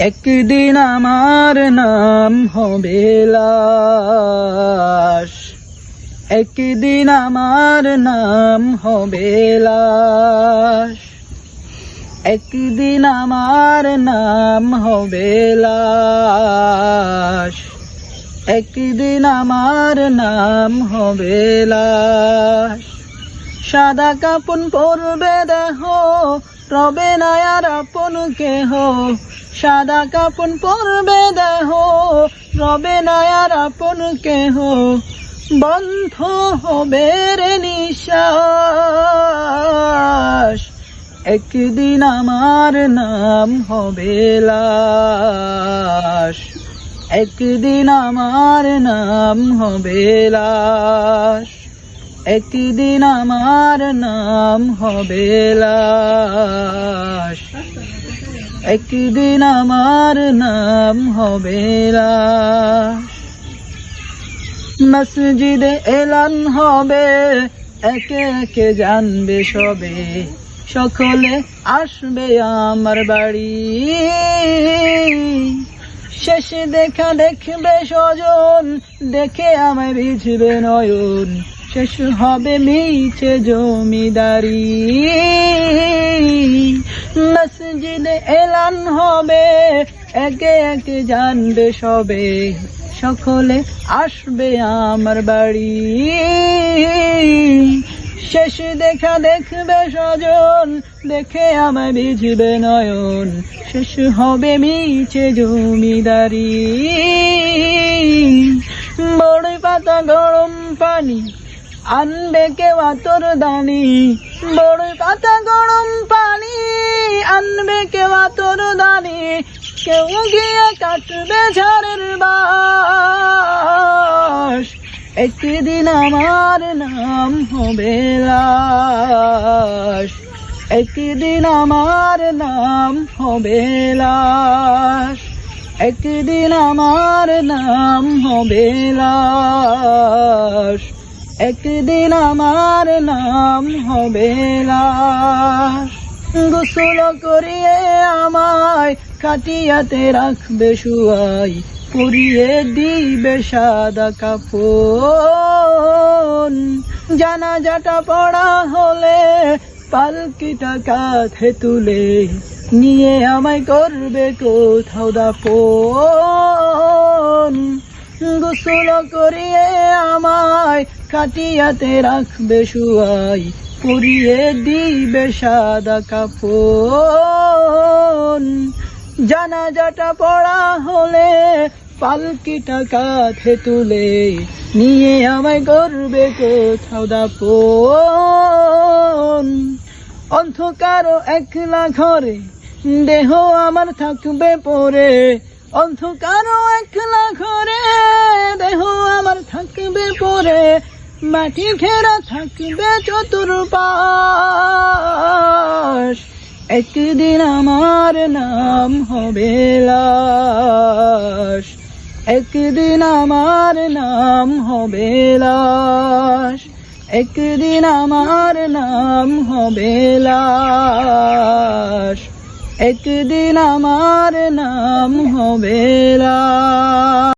একদিন আমার নাম হবে লাশ। একদিন আমার নাম হবে লাশ। একদিন আমার নাম হবে লাশ। একদিন আমার নাম হবে লাশ। সাদা কাপন পরবে দেহ, রবে না আর আপন কেহ। সাদা কাপন পরবে দেহ, রবে না আর আপন কেহ। বন্ধ হবে রে নিশ্বাস, একদিন আমার নাম হবে লাশ। একদিন আমার নাম হবে লাশ, একদিন আমার নাম হবে লাশ। একদিন আমার নাম হবে মসজিদে এলান হবে, একে একে জানবে সবে। সকলে আসবে আমার বাড়ি। শেষে দেখা দেখবে স্বজন, দেখে আমায় ভিজবে নয়ন। শেষ হবে মিছে জমিদারি। মসজিদে এলান হবে। একে একে জানবে সবে। সকলে আসবে আমার বাড়ি। শেষ দেখা দেখবে সজন দেখে আমায় ভিজবে নয়ন। শেষ হবে মিছে জমিদারি। বড় পাতা গরম পানি আনবে কেউ আতর দানি। বড় পাতা গরম পানি আনবে কেউ আতর দানি কেউ গিয়ে কাটবে ঝড়ের বাস আমার নাম হবে লাশ। একদিন আমার নাম হবে লাশ। একদিন আমার নাম হবে লাশ। একদিন আমার নাম হবে লাশ। গোসল করিয়ে আমায় কাটিয়াতে রাখবে শুয়াই পরিয়ে দিবে সাদা কাপড় জানাজাটা পড়া হলে পালকিটা কাঁধে তুলে নিয়ে আমায় করবে কোথাও দাপন গোসল করিয়ে আমায় কাটিয়াতে রাখবে শুয়াই পরিয়ে দিবে সাদা কাপড় জানাজাটা পড়া হলে পালকিটা কাঁধে তুলে নিয়ে আমায় করবে কোথাও দাপন অন্ধকার একলা ঘরে, দেহ আমার থাকবে পরে। অন্ধকার একলা ঘরে, দেহ আমার থাকবে পরে। মাটি ঘেরা থাকবে চতুর্পাশ। একদিন আমার নাম হবে লাশ। একদিন আমার নাম হবে লাশ। একদিন আমার নাম হবে লাশ। একদিন আমার নাম হবে লাশ।